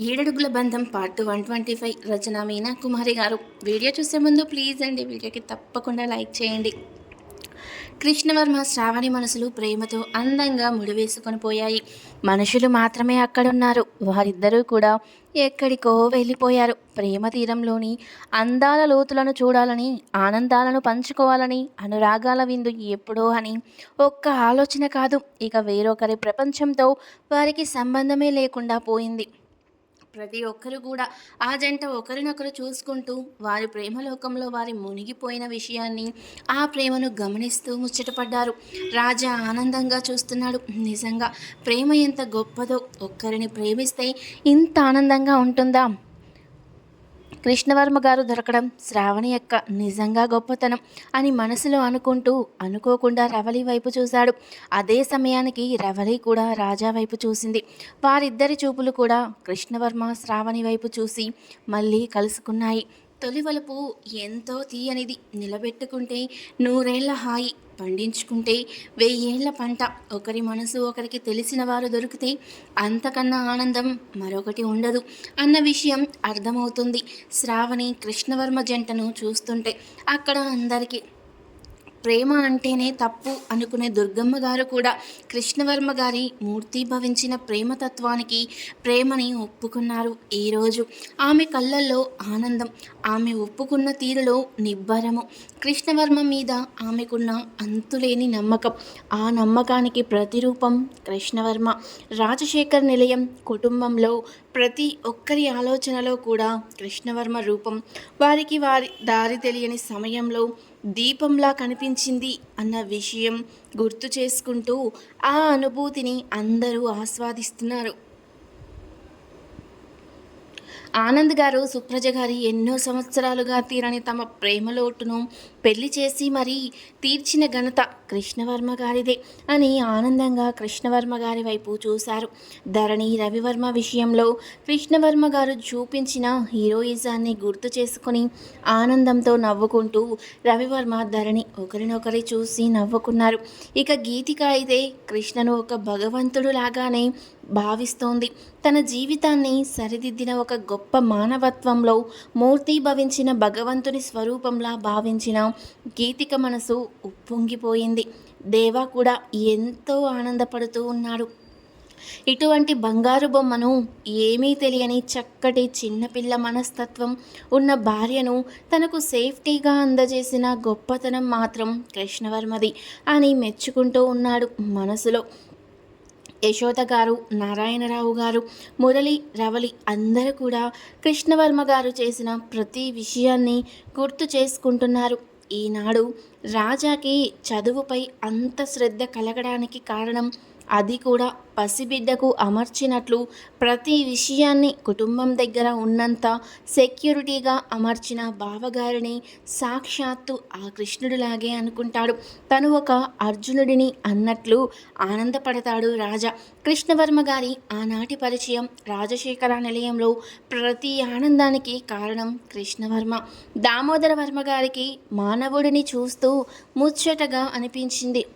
ఏడడుగుల బంధం part one twenty five Rachana Meena Kumari garu. Video చూసే ముందు ప్లీజ్ అండి వీడియోకి తప్పకుండా లైక్ చేయండి. కృష్ణవర్మ శ్రావణి మనసులు ప్రేమతో అందంగా ముడివేసుకొని పోయాయి. మనుషులు మాత్రమే అక్కడున్నారు. వారిద్దరూ కూడా ఎక్కడికో వెళ్ళిపోయారు. ప్రేమ తీరంలోని అందాల లోతులను చూడాలని ఆనందాలను పంచుకోవాలని అనురాగాల విందు ఎప్పుడో అని ఒక్క ఆలోచన కాదు. ఇక వేరొకరి ప్రపంచంతో వారికి సంబంధమే లేకుండా పోయింది. ప్రతి ఒక్కరు కూడా ఆ జంట ఒకరినొకరు చూసుకుంటూ వారి ప్రేమలోకంలో వారి మునిగిపోయిన విషయాన్ని ఆ ప్రేమను గమనిస్తూ ముచ్చటపడ్డారు రాజా ఆనందంగా చూస్తున్నాడు. నిజంగా ప్రేమ ఎంత గొప్పదో ఒక్కరిని ప్రేమిస్తే ఇంత ఆనందంగా ఉంటుందా? కృష్ణవర్మ గారు దొరకడం శ్రావణి యొక్క నిజంగా గొప్పతనం అని మనసులో అనుకుంటూ అనుకోకుండా రవలి వైపు చూశాడు. అదే సమయానికి రవలి కూడా రాజా వైపు చూసింది. వారిద్దరి చూపులు కూడా కృష్ణవర్మ శ్రావణి వైపు చూసి మళ్ళీ కలుసుకున్నాయి. తొలివలుపు ఎంతో తీయనిది నిలబెట్టుకుంటే నూరేళ్ళ హాయి పండించుకుంటే వెయ్యేళ్ళ పంట. ఒకరి మనసు ఒకరికి తెలిసిన వారు దొరికితే అంతకన్నా ఆనందం మరొకటి ఉండదు అన్న విషయం అర్థమవుతుంది. శ్రావణి కృష్ణవర్మ జంటను చూస్తుంటే అక్కడ అందరికీ ప్రేమ అంటేనే తప్పు అనుకునే దుర్గమ్మ గారు కూడా కృష్ణవర్మ గారి మూర్తి భవించిన ప్రేమతత్వానికి ప్రేమని ఒప్పుకున్నారు ఈరోజు. ఆమె కళ్ళల్లో ఆనందం ఆమె ఒప్పుకున్న తీరులో నిబ్బరము. కృష్ణవర్మ మీద ఆమెకున్న అంతులేని నమ్మకం. ఆ నమ్మకానికి ప్రతిరూపం కృష్ణవర్మ. రాజశేఖర్ నిలయం కుటుంబంలో ప్రతి ఒక్కరి ఆలోచనలో కూడా కృష్ణవర్మ రూపం. వారికి వారి దారి తెలియని సమయంలో దీపంలా కనిపించింది అన్న విషయం గుర్తు చేసుకుంటూ ఆ అనుభూతిని అందరూ ఆస్వాదిస్తున్నారు. ఆనంద్ గారు సుప్రజ గారి ఎన్నో సంవత్సరాలుగా తీరని తమ ప్రేమలోటును పెళ్ళి చేసి మరీ తీర్చిన ఘనత కృష్ణవర్మ గారిదే అని ఆనందంగా కృష్ణవర్మ గారి వైపు చూశారు. ధరణి రవివర్మ విషయంలో కృష్ణవర్మ గారు చూపించిన హీరోయిజాన్ని గుర్తు చేసుకుని ఆనందంతో నవ్వుకుంటూ రవివర్మ ధరణి ఒకరినొకరి చూసి నవ్వుకున్నారు. ఇక గీతిక అయితే కృష్ణను ఒక భగవంతుడు లాగానే భావిస్తోంది. తన జీవితాన్ని సరిదిద్దిన ఒక గొప్ప మానవత్వంలో మూర్తీభవించిన భగవంతుని స్వరూపంలా భావించిన గీతిక మనసు ఉప్పొంగిపోయింది. దేవా కూడా ఎంతో ఆనందపడుతూ ఉన్నాడు. ఇటువంటి బంగారు బొమ్మను ఏమీ తెలియని చక్కటి చిన్నపిల్ల మనస్తత్వం ఉన్న భార్యను తనకు సేఫ్టీగా అందజేసిన గొప్పతనం మాత్రం కృష్ణవర్మది అని మెచ్చుకుంటూ ఉన్నాడు మనసులో. యశోద గారు నారాయణరావు గారు మురళి రవలి అందరూ కూడా కృష్ణవర్మ గారు చేసిన ప్రతి విషయాన్ని గుర్తు చేసుకుంటున్నారు. ఈనాడు రాజాకి చదువుపై అంత శ్రద్ధ కలగడానికి కారణం అది కూడా పసిబిడ్డకు అమర్చినట్లు ప్రతి విషయాన్ని కుటుంబం దగ్గర ఉన్నంత సెక్యూరిటీగా అమర్చిన బావగారిని సాక్షాత్తు ఆ కృష్ణుడిలాగే అనుకుంటాడు. తను ఒక అర్జునుడిని అన్నట్లు ఆనందపడతాడు రాజా. కృష్ణవర్మ గారి ఆనాటి పరిచయం రాజశేఖర నిలయంలో ప్రతి ఆనందానికి కారణం కృష్ణవర్మ. దామోదర వర్మ గారికి మానవుడిని చూస్తూ ముచ్చటగా అనిపించింది.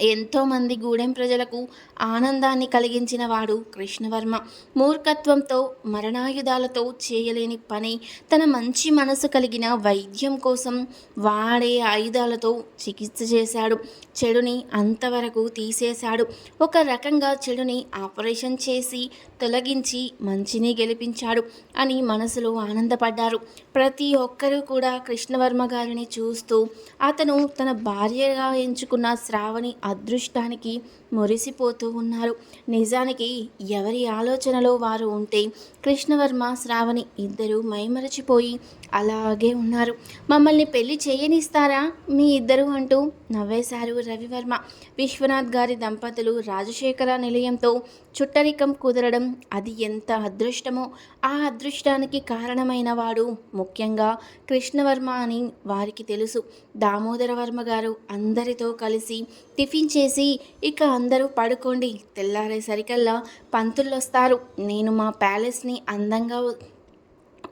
ఎంతోమంది గూడెం ప్రజలకు ఆనందాన్ని కలిగించిన వాడు కృష్ణవర్మ. మూర్ఖత్వంతో మరణాయుధాలతో చేయలేని పని తన మంచి మనసు కలిగిన వైద్యం కోసం వాడే ఆయుధాలతో చికిత్స చేశాడు. చెడుని అంతవరకు తీసేశాడు. ఒక రకంగా చెడుని ఆపరేషన్ చేసి తొలగించి మంచిని గెలిపించాడు అని మనసులో ఆనందపడ్డారు. ప్రతి ఒక్కరూ కూడా కృష్ణవర్మ గారిని చూస్తూ అతను తన భార్యగా ఎంచుకున్న శ్రావణి అదృష్టానికి మురిసిపోతూ ఉన్నారు. నిజానికి ఎవరి ఆలోచనలో వారు ఉంటే కృష్ణవర్మ శ్రావణి ఇద్దరూ మైమరచిపోయి అలాగే ఉన్నారు. మమ్మల్ని పెళ్ళి చేయనిస్తారా? మీ ఇద్దరు అంటూ నవ్వేశారు రవివర్మ. విశ్వనాథ్ గారి దంపతులు రాజశేఖర నిలయంతో చుట్టరికం కుదరడం అది ఎంత అదృష్టమో ఆ అదృష్టానికి కారణమైన వాడు ముఖ్యంగా కృష్ణవర్మ అని వారికి తెలుసు. దామోదరవర్మ గారు అందరితో కలిసి టిఫిన్ చేసి ఇక అందరూ పడుకోండి. తెల్లారేసరికల్లా పంతులు వస్తారు నేను మా ప్యాలెస్ని అందంగా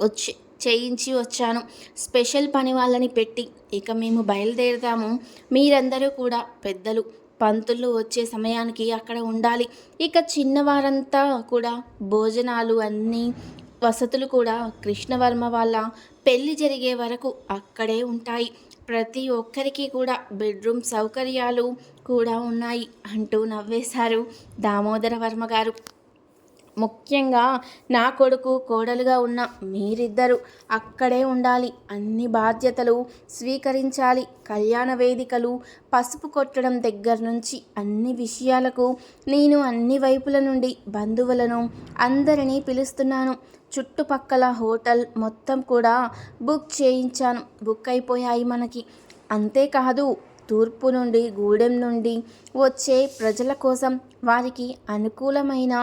వచ్చి చేయించి వచ్చాను. స్పెషల్ పని వాళ్ళని పెట్టి ఇక మేము బయలుదేరుతాము. మీరందరూ కూడా పెద్దలు పంతులు వచ్చే సమయానికి అక్కడ ఉండాలి. ఇక చిన్నవారంతా కూడా భోజనాలు అన్నీ వసతులు కూడా కృష్ణవర్మ వాళ్ళ పెళ్ళి జరిగే వరకు అక్కడే ఉంటాయి. ప్రతి ఒక్కరికి కూడా బెడ్రూమ్ సౌకర్యాలు కూడా ఉన్నాయి అంటూ నవ్వేశారు దామోదర వర్మ గారు. ముఖ్యంగా నా కొడుకు కోడలుగా ఉన్న మీరిద్దరూ అక్కడే ఉండాలి. అన్ని బాధ్యతలు స్వీకరించాలి. కళ్యాణ వేదికలు పసుపు కొట్టడం దగ్గర నుంచి అన్ని విషయాలకు నేను అన్ని వైపుల నుండి బంధువులను అందరినీ పిలుస్తున్నాను. చుట్టుపక్కల హోటల్ మొత్తం కూడా బుక్ చేయించాను. బుక్ అయిపోయాయి మనకి. అంతేకాదు తూర్పు నుండి గూడెం నుండి వచ్చే ప్రజల కోసం వారికి అనుకూలమైన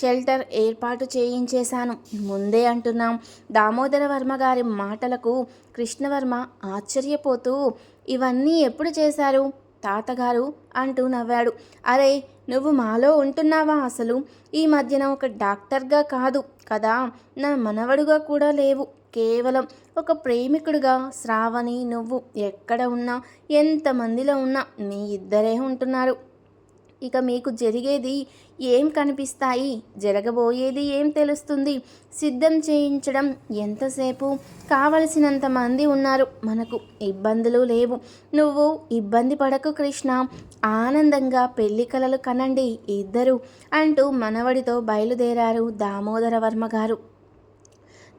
షెల్టర్ ఏర్పాటు చేయించేశాను. ముందే అంటున్నాం దామోదర వర్మ గారి మాటలకు కృష్ణవర్మ ఆశ్చర్యపోతూ ఇవన్నీ ఎప్పుడు చేశారు? తాతగారు అంటూ నవ్వాడు. అరే నువ్వు మాలో ఉంటున్నావా అసలు? ఈ మధ్యన ఒక డాక్టర్గా కాదు కదా? నా మనవడుగా కూడా లేవు. కేవలం ఒక ప్రేమికుడిగా శ్రావణి నువ్వు ఎక్కడ ఉన్నా ఎంతమందిలో ఉన్నా మీ ఇద్దరే ఉంటున్నారు. ఇక మీకు జరిగేది ఏం కనిపిస్తాయి? జరగబోయేది ఏం తెలుస్తుంది? సిద్ధం చేయించడం ఎంతసేపు? కావలసినంత మంది ఉన్నారు. మనకు ఇబ్బందులు లేవు. నువ్వు ఇబ్బంది పడకు కృష్ణ. ఆనందంగా పెళ్ళి కలలు కనండి ఇద్దరు అంటూ మనవడితో బయలుదేరారు దామోదర వర్మ గారు.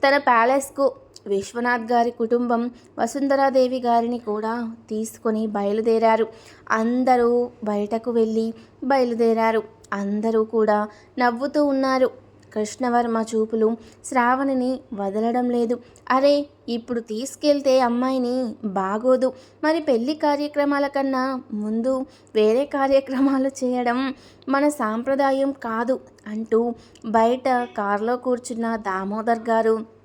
తన ప్యాలెస్కు విశ్వనాథ్ గారి కుటుంబం వసుంధరాదేవి గారిని కూడా తీసుకొని బయలుదేరారు. అందరూ బయటకు వెళ్ళి బయలుదేరారు. అందరూ కూడా నవ్వుతూ ఉన్నారు. కృష్ణవర్మ చూపులు శ్రావణిని వదలడం లేదు. అరే ఇప్పుడు తీసుకెళ్తే అమ్మాయిని బాగోదు. మరి పెళ్ళి కార్యక్రమాల కన్నా ముందు వేరే కార్యక్రమాలు చేయడం మన సాంప్రదాయం కాదు అంటూ బయట కారులో కూర్చున్న దామోదర్ గారు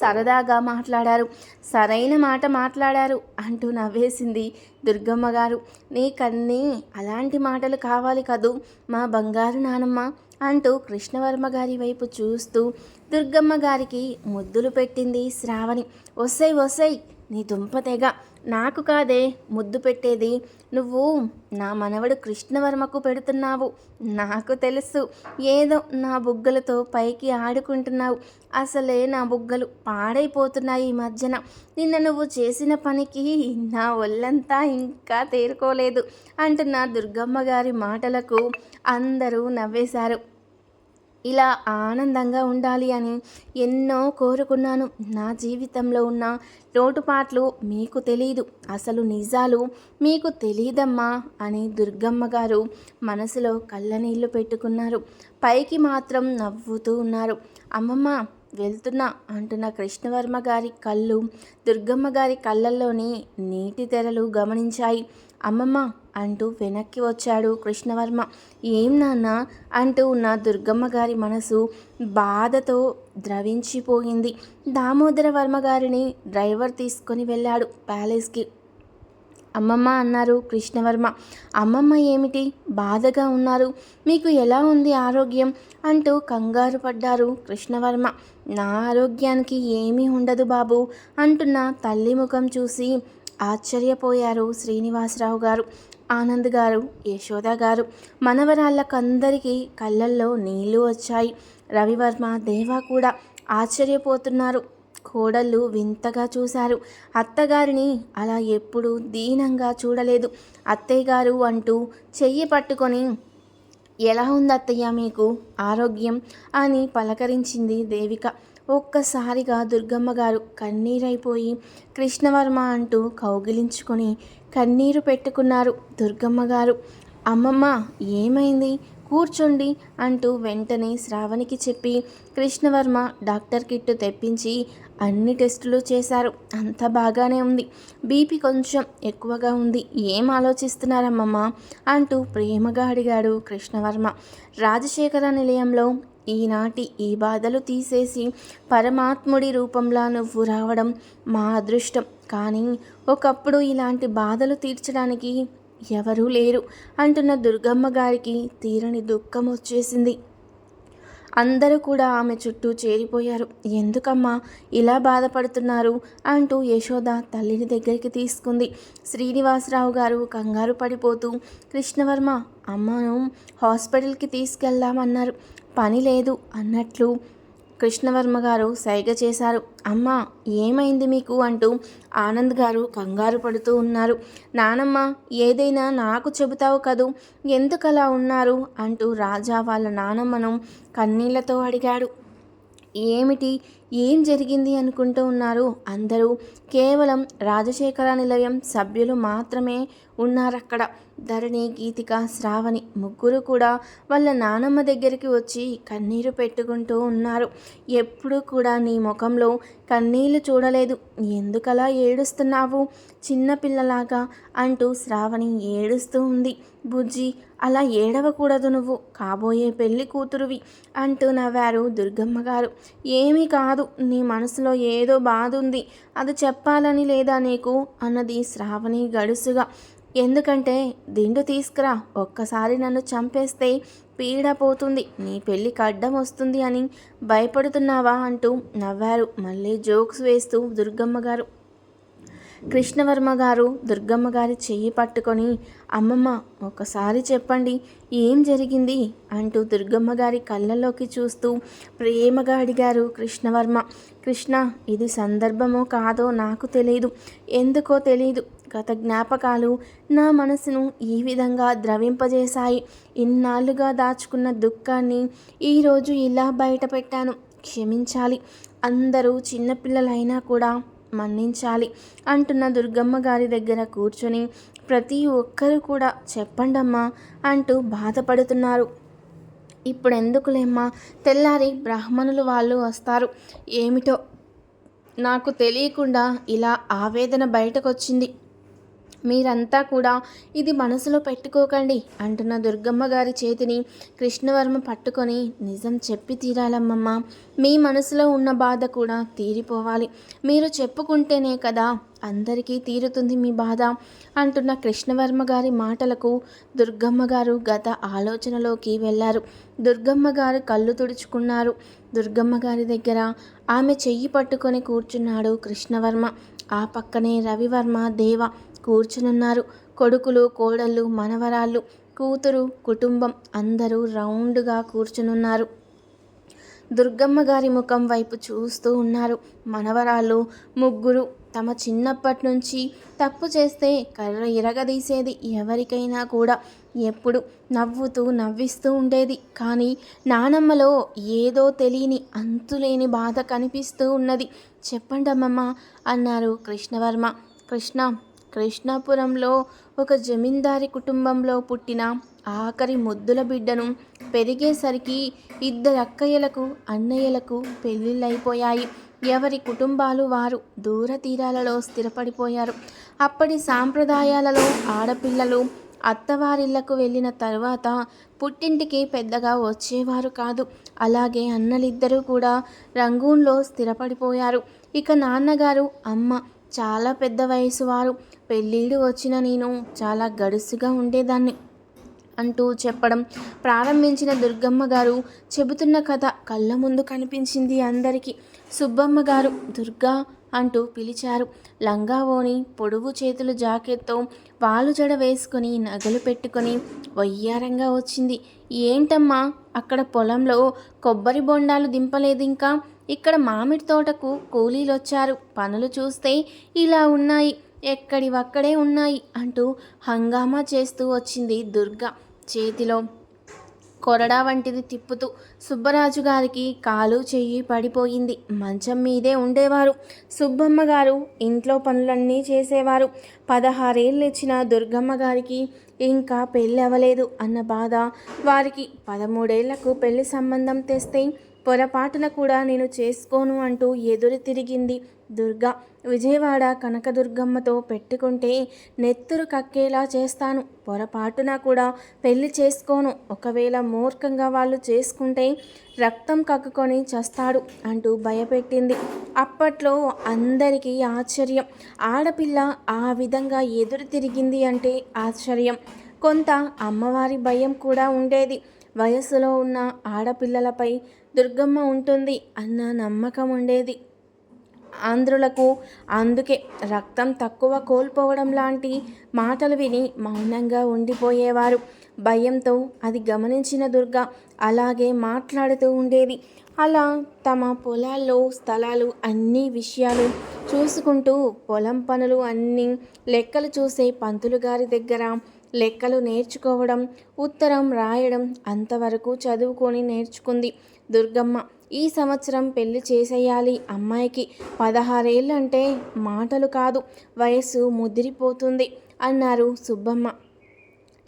సరదాగా మాట్లాడారు. సరైన మాట మాట్లాడారు అంటూ నవ్వేసింది దుర్గమ్మ గారు. నీకన్నీ అలాంటి మాటలు కావాలి కదూ మా బంగారు నానమ్మ అంటూ కృష్ణవర్మ గారి వైపు చూస్తూ దుర్గమ్మ గారికి ముద్దులు పెట్టింది శ్రావణి. వస్తాయి వస్తాయి నీ దుంప తెగ నాకు కాదే ముద్దు పెట్టేది. నువ్వు నా మనవడు కృష్ణవర్మకు పెడుతున్నావు. నాకు తెలుసు ఏదో నా బుగ్గలతో పైకి ఆడుకుంటున్నావు. అసలే నా బుగ్గలు పాడైపోతున్నాయి ఈ మధ్యన. నిన్న నువ్వు చేసిన పనికి నా ఒళ్ళంతా ఇంకా తేరుకోలేదు అంటున్న దుర్గమ్మ గారి మాటలకు అందరూ నవ్వేశారు. ఇలా ఆనందంగా ఉండాలి అని ఎన్నో కోరుకున్నాను. నా జీవితంలో ఉన్న లోటుపాట్లు మీకు తెలియదు అసలు నిజాలు మీకు తెలియదమ్మా అని దుర్గమ్మ గారు మనసులో కళ్ళనీళ్ళు పెట్టుకున్నారు. పైకి మాత్రం నవ్వుతూ ఉన్నారు. అమ్మమ్మ వెళ్తున్నా అంటున్న కృష్ణవర్మ గారి కళ్ళు దుర్గమ్మ గారి కళ్ళల్లోని నీటి తెరలు గమనించాయి. అమ్మమ్మ అంటూ వెనక్కి వచ్చాడు కృష్ణవర్మ. ఏం నాన్న అంటూ ఉన్న దుర్గమ్మ గారి మనసు బాధతో ద్రవించిపోయింది. దామోదర వర్మ గారిని డ్రైవర్ తీసుకొని వెళ్ళాడు ప్యాలెస్కి. అమ్మమ్మ అన్నారు కృష్ణవర్మ. అమ్మమ్మ ఏమిటి? బాధగా ఉన్నారు. మీకు ఎలా ఉంది ఆరోగ్యం? అంటూ కంగారు పడ్డారు కృష్ణవర్మ. నా ఆరోగ్యానికి ఏమీ ఉండదు బాబు అంటున్న తల్లి ముఖం చూసి ఆశ్చర్యపోయారు శ్రీనివాసరావు గారు ఆనంద్ గారు యశోద గారు. మనవరాళ్ళకందరికీ కళ్ళల్లో నీళ్ళు వచ్చాయి. రవివర్మ దేవా కూడా ఆశ్చర్యపోతున్నారు. కోడళ్ళు వింతగా చూశారు. అత్తగారిని అలా ఎప్పుడూ దీనంగా చూడలేదు. అత్తయ్య గారు అంటూ చెయ్యి పట్టుకొని ఎలా ఉంది అత్తయ్య మీకు ఆరోగ్యం? అని పలకరించింది దేవిక. ఒక్కసారిగా దుర్గమ్మ గారు కన్నీరైపోయి కృష్ణవర్మ అంటూ కౌగిలించుకొని కన్నీరు పెట్టుకున్నారు దుర్గమ్మ గారు. అమ్మమ్మ ఏమైంది? కూర్చోండి అంటూ వెంటనే శ్రావణికి చెప్పి కృష్ణవర్మ డాక్టర్ కిట్టు తెప్పించి అన్ని టెస్టులు చేశారు. అంత బాగానే ఉంది. బీపీ కొంచెం ఎక్కువగా ఉంది. ఏం ఆలోచిస్తున్నారమ్మమ్మ? అంటూ ప్రేమగా అడిగాడు కృష్ణవర్మ. రాజశేఖర నిలయంలో ఈనాటి ఈ బాధలు తీసేసి పరమాత్ముడి రూపంలో నువ్వు రావడం మా అదృష్టం. కానీ ఒకప్పుడు ఇలాంటి బాధలు తీర్చడానికి ఎవరూ లేరు అంటున్న దుర్గమ్మ గారికి తీరని దుఃఖం వచ్చేసింది. అందరూ కూడా ఆమె చుట్టూ చేరిపోయారు. ఎందుకమ్మా ఇలా బాధపడుతున్నారు అంటూ యశోద తల్లిని దగ్గరికి తీసుకుంది. శ్రీనివాసరావు గారు కంగారు పడిపోతూ కృష్ణవర్మ అమ్మను హాస్పిటల్కి తీసుకెళ్దామన్నారు. పని లేదు అన్నట్లు కృష్ణవర్మ గారు సైగ చేశారు. అమ్మా ఏమైంది మీకు? అంటూ ఆనంద్ గారు కంగారు పడుతూ ఉన్నారు. నానమ్మ ఏదైనా నాకు చెబుతావు కదూ? ఎందుకలా ఉన్నారు? అంటూ రాజా వాళ్ళ నానమ్మను కన్నీళ్ళతో అడిగాడు. ఏమిటి? ఏం జరిగింది అనుకుంటూ ఉన్నారు? అందరూ కేవలం రాజశేఖర నిలయం సభ్యులు మాత్రమే ఉన్నారక్కడ. ధరణి గీతిక శ్రావణి ముగ్గురు కూడా వాళ్ళ నానమ్మ దగ్గరికి వచ్చి కన్నీరు పెట్టుకుంటూ ఉన్నారు. ఎప్పుడూ కూడా నీ ముఖంలో కన్నీళ్ళు చూడలేదు. ఎందుకలా ఏడుస్తున్నావు? చిన్నపిల్లలాగా అంటూ శ్రావణి ఏడుస్తూ ఉంది. బుజ్జి అలా ఏడవకూడదు నువ్వు. కాబోయే పెళ్ళి కూతురువి అంటూ నవ్వారు దుర్గమ్మ గారు ఏమీ కాదు నీ మనసులో ఏదో బాధ ఉంది అది చెప్పాలని లేదా నీకు? అన్నది శ్రావణి గడుసుగా. ఎందుకంటే దిండు తీసుకురా ఒక్కసారి నన్ను చంపేస్తే పీడ పోతుంది నీ పెళ్ళి కడ్డం వస్తుంది అని భయపడుతున్నావా అంటూ నవ్వారు. మళ్ళీ జోక్స్ వేస్తూ దుర్గమ్మ గారు కృష్ణవర్మ గారు దుర్గమ్మ గారి చెయ్యి పట్టుకొని అమ్మమ్మ ఒకసారి చెప్పండి ఏం జరిగింది? అంటూ దుర్గమ్మ గారి కళ్ళలోకి చూస్తూ ప్రేమగా అడిగారు కృష్ణవర్మ. కృష్ణ ఇది సందర్భమో కాదో నాకు తెలియదు ఎందుకో తెలియదు గత జ్ఞాపకాలు నా మనసును ఈ విధంగా ద్రవింపజేశాయి. ఇన్నాళ్ళుగా దాచుకున్న దుఃఖాన్ని ఈరోజు ఇలా బయట పెట్టాను క్షమించాలి. అందరూ చిన్నపిల్లలైనా కూడా మన్నించాలి అంటున్న దుర్గమ్మ గారి దగ్గర కూర్చొని ప్రతి ఒక్కరు కూడా చెప్పండమ్మా అంటూ బాధపడుతున్నారు. ఇప్పుడు ఎందుకులేమ్మా తెల్లారి బ్రాహ్మణులు వాళ్ళు వస్తారు. ఏమిటో నాకు తెలియకుండా ఇలా ఆవేదన బయటకొచ్చింది. మీరంతా కూడా ఇది మనసులో పెట్టుకోకండి అంటున్న దుర్గమ్మ గారి చేతిని కృష్ణవర్మ పట్టుకొని నిజం చెప్పి తీరాలమ్మమ్మ. మీ మనసులో ఉన్న బాధ కూడా తీరిపోవాలి. మీరు చెప్పుకుంటేనే కదా అందరికీ తీరుతుంది మీ బాధ అంటున్న కృష్ణవర్మ గారి మాటలకు దుర్గమ్మ గారు గత ఆలోచనలోకి వెళ్ళారు దుర్గమ్మ గారు కళ్ళు తుడుచుకున్నారు. దుర్గమ్మ గారి దగ్గర ఆమె చెయ్యి పట్టుకొని కూర్చున్నాడు కృష్ణవర్మ. ఆ పక్కనే రవివర్మ దేవ కూర్చునున్నారు. కొడుకులు కోడళ్ళు మనవరాళ్ళు కూతురు కుటుంబం అందరూ రౌండ్గా కూర్చునున్నారు. దుర్గమ్మ గారి ముఖం వైపు చూస్తూ ఉన్నారు. మనవరాళ్ళు ముగ్గురు తమ చిన్నప్పటి నుంచి తప్పు చేస్తే కర్ర ఇరగదీసేది ఎవరికైనా కూడా. ఎప్పుడు నవ్వుతూ నవ్విస్తూ ఉండేది. కానీ నానమ్మలో ఏదో తెలియని అంతులేని బాధ కనిపిస్తూ ఉన్నది. చెప్పండమ్మమ్మ అన్నారు కృష్ణవర్మ. కృష్ణ కృష్ణాపురంలో ఒక జమీందారి కుటుంబంలో పుట్టిన ఆఖరి ముద్దుల బిడ్డను పెరిగేసరికి ఇద్దరు అక్కయ్యలకు అన్నయ్యలకు పెళ్ళిళ్ళైపోయాయి. ఎవరి కుటుంబాలు వారు దూర తీరాలలో స్థిరపడిపోయారు. అప్పటి సాంప్రదాయాలలో ఆడపిల్లలు అత్తవారిళ్ళకు వెళ్ళిన తర్వాత పుట్టింటికి పెద్దగా వచ్చేవారు కాదు. అలాగే అన్నలిద్దరూ కూడా రంగూన్లో స్థిరపడిపోయారు. ఇక నాన్నగారు అమ్మ చాలా పెద్ద వయసు వారు. పెళ్ళిళ్ళు వచ్చిన నేను చాలా గడుసుగా ఉండేదాన్ని అంటూ చెప్పడం ప్రారంభించిన దుర్గమ్మ గారు చెబుతున్న కథ కళ్ళ ముందు కనిపించింది అందరికీ. సుబ్బమ్మ గారు దుర్గా అంటూ పిలిచారు. లంగా పొడుగు చేతులు జాకెట్తో వాలు జడ వేసుకొని నగలు పెట్టుకొని వయ్యారంగా వచ్చింది. ఏంటమ్మా అక్కడ పొలంలో కొబ్బరి బొండాలు దింపలేదు ఇంకా ఇక్కడ మామిడి తోటకు కూలీలు వచ్చారు పనులు చూస్తే ఇలా ఉన్నాయి. ఎక్కడివక్కడే ఉన్నాయి అంటూ హంగామా చేస్తూ వచ్చింది దుర్గ. చేతిలో కొరడా వంటిది తిప్పుతూ సుబ్బరాజు గారికి కాలు చెయ్యి పడిపోయింది. మంచం మీదే ఉండేవారు. సుబ్బమ్మ గారు ఇంట్లో పనులన్నీ చేసేవారు. పదహారేళ్ళు ఇచ్చిన దుర్గమ్మ గారికి ఇంకా పెళ్ళి అవ్వలేదు అన్న బాధ వారికి పదమూడేళ్ళకు పెళ్ళి సంబంధం తెస్తే పొరపాటున కూడా నేను చేసుకోను అంటూ ఎదురు తిరిగింది దుర్గా. విజయవాడ కనకదుర్గమ్మతో పెట్టుకుంటే నెత్తురు కక్కేలా చేస్తాను. పొరపాటున కూడా పెళ్ళి చేసుకోను. ఒకవేళ మూర్ఖంగా వాళ్ళు చేసుకుంటే రక్తం కక్కుకొని చస్తాడు అంటూ భయపెట్టింది. అప్పట్లో అందరికీ ఆశ్చర్యం. ఆడపిల్ల ఆ విధంగా ఎదురు తిరిగింది అంటే ఆశ్చర్యం. కొంత అమ్మవారి భయం కూడా ఉండేది. వయస్సులో ఉన్న ఆడపిల్లలపై దుర్గమ్మ ఉంటుంది అన్న నమ్మకం ఉండేది. ఆంధ్రులకు అందుకే రక్తం తక్కువ కోల్పోవడం లాంటి మాటలు విని మౌనంగా ఉండిపోయేవారు. భయంతో అది గమనించిన దుర్గ అలాగే మాట్లాడుతూ ఉండేది. అలా తమ పొలాల్లో స్థలాలు అన్ని విషయాలు చూసుకుంటూ పొలం పనులు అన్నీ లెక్కలు చూసే పంతులు గారి దగ్గర లెక్కలు నేర్చుకోవడం ఉత్తరం రాయడం అంతవరకు చదువుకొని నేర్చుకుంది. దుర్గమ్మ ఈ సంవత్సరం పెళ్ళి చేసేయాలి. అమ్మాయికి పదహారేళ్ళు అంటే మాటలు కాదు వయస్సు ముదిరిపోతుంది అన్నారు సుబ్బమ్మ.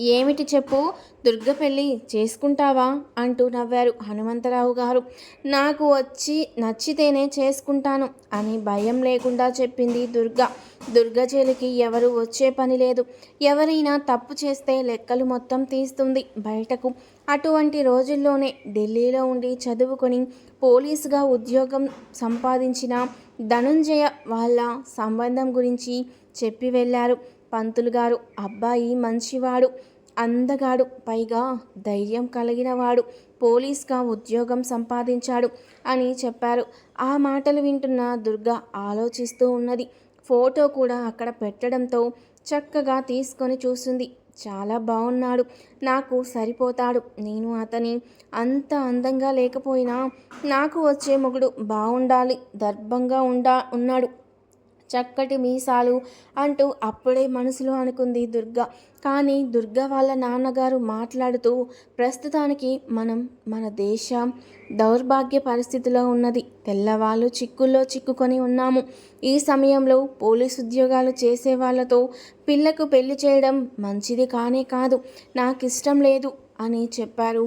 ఏమిటి చెప్పు దుర్గ పెళ్ళి చేసుకుంటావా అంటూ నవ్వారు హనుమంతరావు గారు. నాకు వచ్చి నచ్చితేనే చేసుకుంటాను అని భయం లేకుండా చెప్పింది దుర్గ. దుర్గ చెలికి ఎవరు వచ్చే పని లేదు. ఎవరైనా తప్పు చేస్తే లెక్కలు మొత్తం తీస్తుంది బయటకు. అటువంటి రోజుల్లోనే ఢిల్లీలో ఉండి చదువుకొని పోలీసుగా ఉద్యోగం సంపాదించిన ధనుంజయ వాళ్ళ సంబంధం గురించి చెప్పి వెళ్ళారు. పంతులు గారు అబ్బాయి మంచివాడు అందగాడు పైగా ధైర్యం కలిగినవాడు పోలీస్గా ఉద్యోగం సంపాదించాడు అని చెప్పారు. ఆ మాటలు వింటున్న దుర్గ ఆలోచిస్తూ ఉన్నది. ఫోటో కూడా అక్కడ పెట్టడంతో చక్కగా తీసుకొని చూసింది. చాలా బాగున్నాడు నాకు సరిపోతాడు. నేను అతని అంత అందంగా లేకపోయినా నాకు వచ్చే మొగుడు బాగుండాలి దర్భంగా ఉండా ఉన్నాడు. చక్కటి మీసాలు అంటూ అప్పుడే మనసులో అనుకుంది దుర్గ. కానీ దుర్గ వాళ్ళ నాన్నగారు మాట్లాడుతూ ప్రస్తుతానికి మనం మన దేశం దౌర్భాగ్య పరిస్థితిలో ఉన్నది. తెల్లవాళ్ళు చిక్కుల్లో చిక్కుకొని ఉన్నాము. ఈ సమయంలో పోలీసు ఉద్యోగాలు చేసే వాళ్ళతో పిల్లకు పెళ్ళి చేయడం మంచిది కానే కాదు. నాకు ఇష్టం లేదు అని చెప్పారు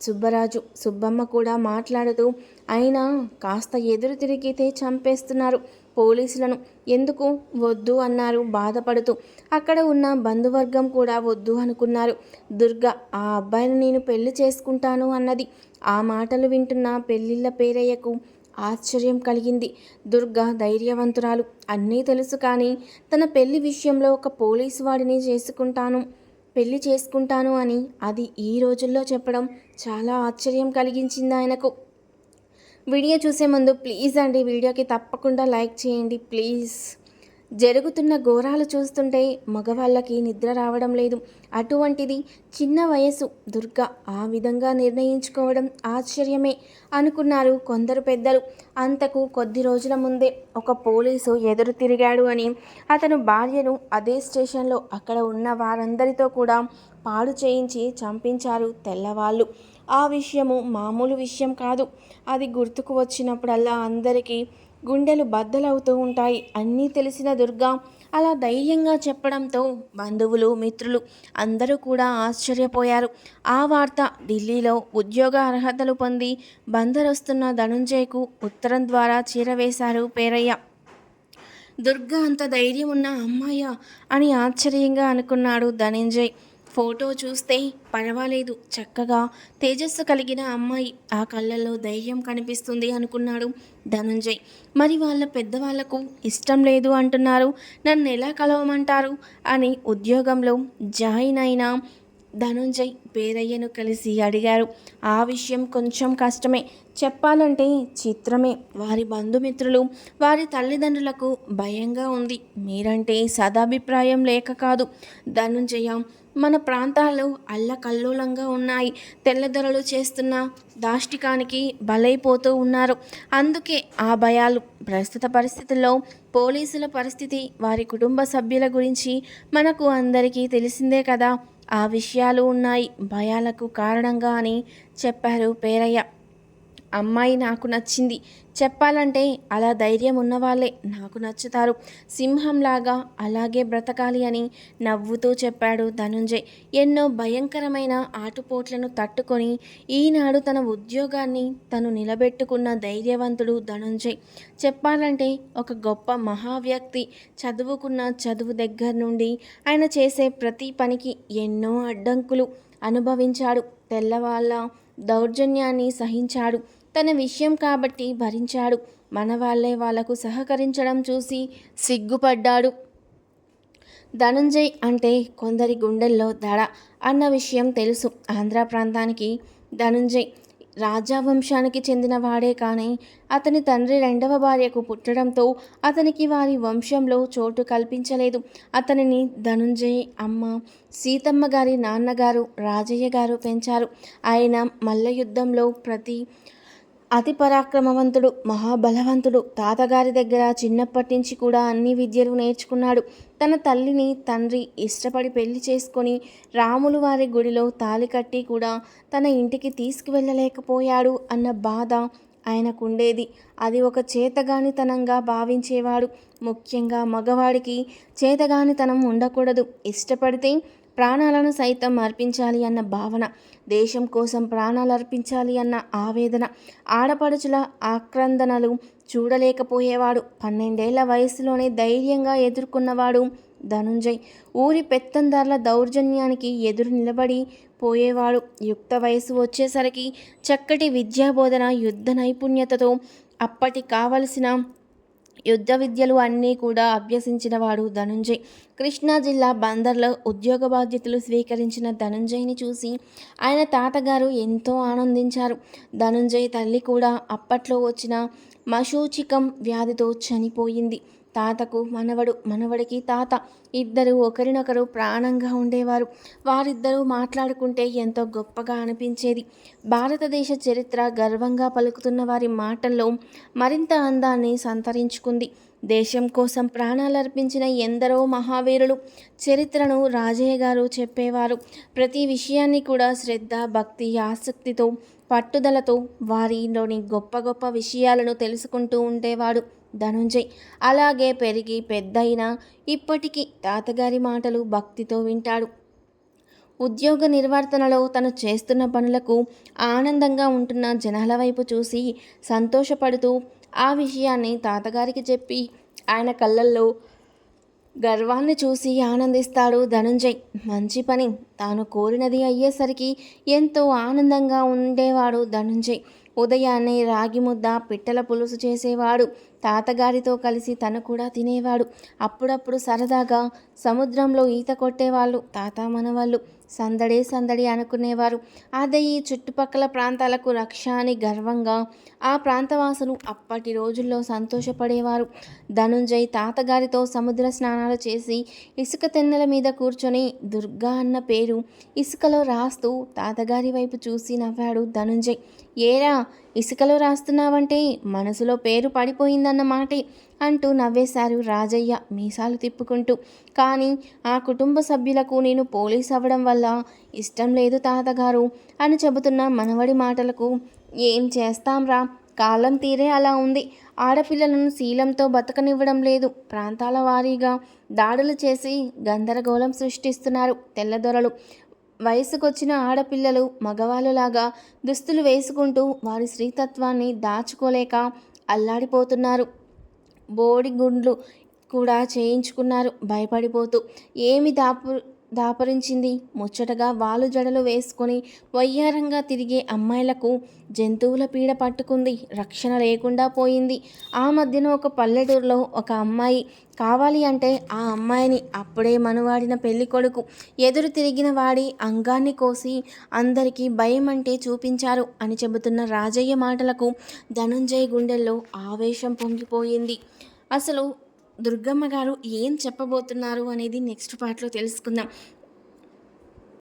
సుబ్బరాజు. సుబ్బమ్మ కూడా మాట్లాడుతూ అయినా కాస్త ఎదురు తిరిగితే చంపేస్తున్నారు. పోలీసులను. ఎందుకు? వద్దు అన్నారు. బాధపడుతూ. అక్కడ ఉన్న బంధువర్గం కూడా వద్దు అనుకున్నారు. దుర్గ ఆ అబ్బాయిని నేను పెళ్ళి చేసుకుంటాను అన్నది. ఆ మాటలు వింటున్న పెళ్ళిళ్ళ పేరయ్యకు ఆశ్చర్యం కలిగింది. దుర్గ ధైర్యవంతురాలు. అన్నీ తెలుసు కానీ తన పెళ్ళి విషయంలో ఒక పోలీసు వాడిని చేసుకుంటాను పెళ్ళి చేసుకుంటాను అని అది ఈ రోజుల్లో చెప్పడం చాలా ఆశ్చర్యం కలిగించింది ఆయనకు. వీడియో చూసే ముందు ప్లీజ్ అండి వీడియోకి తప్పకుండా లైక్ చేయండి ప్లీజ్. జరుగుతున్న ఘోరాలు చూస్తుంటే మగవాళ్ళకి నిద్ర రావడం లేదు. అటువంటిది చిన్న వయసు దుర్గ ఆ విధంగా నిర్ణయించుకోవడం ఆశ్చర్యమే అనుకున్నారు కొందరు పెద్దలు. అంతకు కొద్ది రోజుల ముందే ఒక పోలీసు ఎదురు తిరిగాడు అని అతను భార్యను అదే స్టేషన్లో అక్కడ ఉన్న వారందరితో కూడా పాడు చేయించి చంపించారు తెల్లవాళ్ళు. ఆ విషయము మామూలు విషయం కాదు. అది గుర్తుకు వచ్చినప్పుడల్లా అందరికీ గుండెలు బద్దలవుతూ ఉంటాయి. అన్నీ తెలిసిన దుర్గా అలా ధైర్యంగా చెప్పడంతో బంధువులు మిత్రులు అందరూ కూడా ఆశ్చర్యపోయారు. ఆ వార్త ఢిల్లీలో ఉద్యోగ అర్హతలు పొంది బందరొస్తున్న ధనుంజయ్కు ఉత్తరం ద్వారా చీరవేశారు పేరయ్య. దుర్గ అంత ధైర్యం ఉన్న అమ్మాయ అని ఆశ్చర్యంగా అనుకున్నాడు ధనంజయ్. ఫోటో చూస్తే పర్వాలేదు చక్కగా తేజస్సు కలిగిన అమ్మాయి ఆ కళ్ళల్లో ధైర్యం కనిపిస్తుంది అనుకున్నాడు ధనుంజయ్. మరి వాళ్ళ పెద్దవాళ్ళకు ఇష్టం లేదు అంటున్నారు నన్ను ఎలా కలవమంటారు అని ఉద్యోగంలో జాయిన్ అయిన ధనుంజయ్ పేరయ్యను కలిసి అడిగారు. ఆ విషయం కొంచెం కష్టమే చెప్పాలంటే చిత్రమే. వారి బంధుమిత్రులు వారి తల్లిదండ్రులకు భయంగా ఉంది. మీరంటే సదాభిప్రాయం లేక కాదు. ధనుంజయ మన ప్రాంతాలు అల్లకల్లోలంగా ఉన్నాయి. తెల్లదొరలు చేస్తున్న దాష్టికానికి బలైపోతూ ఉన్నారు. అందుకే ఆ భయాలు. ప్రస్తుత పరిస్థితుల్లో పోలీసుల పరిస్థితి వారి కుటుంబ సభ్యుల గురించి మనకు అందరికీ తెలిసిందే కదా. ఆ విషయాలు ఉన్నాయి. భయాలకు కారణంగా అని చెప్పారు పేరయ్య. అమ్మాయి నాకు నచ్చింది. చెప్పాలంటే అలా ధైర్యం ఉన్నవాళ్ళే నాకు నచ్చుతారు. సింహంలాగా అలాగే బ్రతకాలి అని నవ్వుతూ చెప్పాడు ధనుంజయ్. ఎన్నో భయంకరమైన ఆటుపోట్లను తట్టుకొని ఈనాడు తన ఉద్యోగాన్ని తను నిలబెట్టుకున్న ధైర్యవంతుడు ధనుంజయ్. చెప్పాలంటే ఒక గొప్ప మహావ్యక్తి. చదువుకున్న చదువు దగ్గర నుండి ఆయన చేసే ప్రతి పనికి ఎన్నో అడ్డంకులు అనుభవించాడు. తెల్లవాళ్ళ దౌర్జన్యాన్ని సహించాడు. తన విషయం కాబట్టి భరించాడు. మన వాళ్ళే వాళ్ళకు సహకరించడం చూసి సిగ్గుపడ్డాడు. ధనుంజయ్ అంటే కొందరి గుండెల్లో దడ అన్న విషయం తెలుసు. ఆంధ్ర ప్రాంతానికి ధనుంజయ్ రాజావంశానికి చెందిన వాడే కానీ అతని తండ్రి రెండవ భార్యకు పుట్టడంతో అతనికి వారి వంశంలో చోటు కల్పించలేదు. అతనిని ధనుంజయ్ అమ్మ సీతమ్మ గారి నాన్నగారు రాజయ్య గారు పెంచారు. ఆయన మల్లయుద్ధంలో ప్రతి అతి పరాక్రమవంతుడు మహాబలవంతుడు. తాతగారి దగ్గర చిన్నప్పటి నుంచి కూడా అన్ని విద్యలు నేర్చుకున్నాడు. తన తల్లిని తండ్రి ఇష్టపడి పెళ్ళి చేసుకొని రాములు వారి గుడిలో తాలి కట్టి కూడా తన ఇంటికి తీసుకువెళ్ళలేకపోయాడు అన్న బాధ ఆయనకుండేది. అది ఒక చేతగానితనంగా భావించేవాడు. ముఖ్యంగా మగవాడికి చేతగానితనం ఉండకూడదు. ఇష్టపడితే ప్రాణాలను సైతం అర్పించాలి అన్న భావన దేశం కోసం ప్రాణాలు అర్పించాలి అన్న ఆవేదన ఆడపడుచుల ఆక్రందనలు చూడలేకపోయేవాడు పన్నెండేళ్ళ వయసులోనే ధైర్యంగా ఎదుర్కొన్నవాడు ధనుంజయ్. ఊరి పెత్తందార్ల దౌర్జన్యానికి ఎదురు నిలబడి పోయేవాడు. యుక్త వయసు వచ్చేసరికి చక్కటి విద్యాబోధన యుద్ధ నైపుణ్యతతో అప్పటి కావలసిన యుద్ధ విద్యలు అన్నీ కూడా అభ్యసించినవాడు ధనుంజయ్. కృష్ణా జిల్లా బందర్లో ఉద్యోగ బాధ్యతలు స్వీకరించిన ధనుంజయ్ని చూసి ఆయన తాతగారు ఎంతో ఆనందించారు. ధనుంజయ్ తల్లి కూడా అప్పట్లో వచ్చిన మశూచికం వ్యాధితో చనిపోయింది. తాతకు మనవడు మనవడికి తాత. ఇద్దరు ఒకరినొకరు ప్రాణంగా ఉండేవారు. వారిద్దరూ మాట్లాడుకుంటే ఎంతో గొప్పగా అనిపించేది. భారతదేశ చరిత్ర గర్వంగా పలుకుతున్న వారి మాటల్లో మరింత అందాన్ని సంతరించుకుంది. దేశం కోసం ప్రాణాలర్పించిన ఎందరో మహావీరులు చరిత్రను రాజయ్య గారు చెప్పేవారు. ప్రతి విషయాన్ని కూడా శ్రద్ధ భక్తి ఆసక్తితో పట్టుదలతో వారిలోని గొప్ప గొప్ప విషయాలను తెలుసుకుంటూ ఉండేవాడు. ధనుంజయ్. అలాగే పెరిగి పెద్దయినా ఇప్పటికీ తాతగారి మాటలు భక్తితో వింటాడు. ఉద్యోగ నిర్వర్తనలో తను చేస్తున్న పనులకు ఆనందంగా ఉంటున్న జనాల వైపు చూసి సంతోషపడుతూ ఆ విషయాన్ని తాతగారికి చెప్పి ఆయన కళ్ళల్లో గర్వాన్ని చూసి ఆనందిస్తాడు ధనుంజయ్. మంచి పని. తాను కోరినది అయ్యేసరికి ఎంతో ఆనందంగా ఉండేవాడు ధనుంజయ్. ఉదయాన్నే రాగి ముద్ద పిట్టల పులుసు చేసేవాడు. తాతగారితో కలిసి తను కూడా తినేవాడు. అప్పుడప్పుడు సరదాగా సముద్రంలో ఈత కొట్టేవాళ్ళు తాత మనవాళ్ళు. సందడే సందడి అనుకునేవారు. అదే ఈ చుట్టుపక్కల ప్రాంతాలకు రక్ష అని గర్వంగా ఆ ప్రాంతవాసులు అప్పటి రోజుల్లో సంతోషపడేవారు. ధనుంజయ్ తాతగారితో సముద్ర స్నానాలు చేసి ఇసుక తెన్నెల మీద కూర్చొని దుర్గా అన్న పేరు ఇసుకలో రాస్తూ తాతగారి వైపు చూసి నవ్వాడు ధనుంజయ్. ఏరా ఇసుకలో రాస్తున్నావంటే మనసులో పేరు పడిపోయిందన్నమాటే అంటూ నవ్వేశారు రాజయ్య మీసాలు తిప్పుకుంటూ. కానీ ఆ కుటుంబ సభ్యులకు నేను పోలీస్ అవ్వడం వల్ల ఇష్టం లేదు తాతగారు అని చెబుతున్న మనవడి మాటలకు ఏం చేస్తాంరా? కాలం తీరే అలా ఉంది. ఆడపిల్లలను శీలంతో బతకనివ్వడం లేదు. ప్రాంతాల వారీగా దాడులు చేసి గందరగోళం సృష్టిస్తున్నారు తెల్లదొరలు. వయసుకొచ్చిన ఆడపిల్లలు మగవాళ్ళలాగా దుస్తులు వేసుకుంటూ వారి స్త్రీతత్వాన్ని దాచుకోలేక అల్లాడిపోతున్నారు. బోడి గుండ్లు కూడా చేయించుకున్నారు. భయపడిపోతూ ఏమి దాపు దాపరించింది. ముచ్చటగా వాలు జడలు వేసుకొని వయ్యారంగా తిరిగే అమ్మాయిలకు జంతువుల పీడ పట్టుకుంది. రక్షణ లేకుండా పోయింది. ఆ మధ్యన ఒక పల్లెటూరులో ఒక అమ్మాయి కావాలి అంటే ఆ అమ్మాయిని అప్పుడే మనువాడిన పెళ్ళి కొడుకు ఎదురు తిరిగిన వాడి అంగాన్ని కోసి అందరికీ భయం అంటే చూపించారు అని చెబుతున్న రాజయ్య మాటలకు ధనుంజయ్ గుండెల్లో ఆవేశం పొంగిపోయింది. అసలు దుర్గమ్మ గారు ఏం చెప్పబోతున్నారు అనేది నెక్స్ట్ పార్ట్లో తెలుసుకుందాం.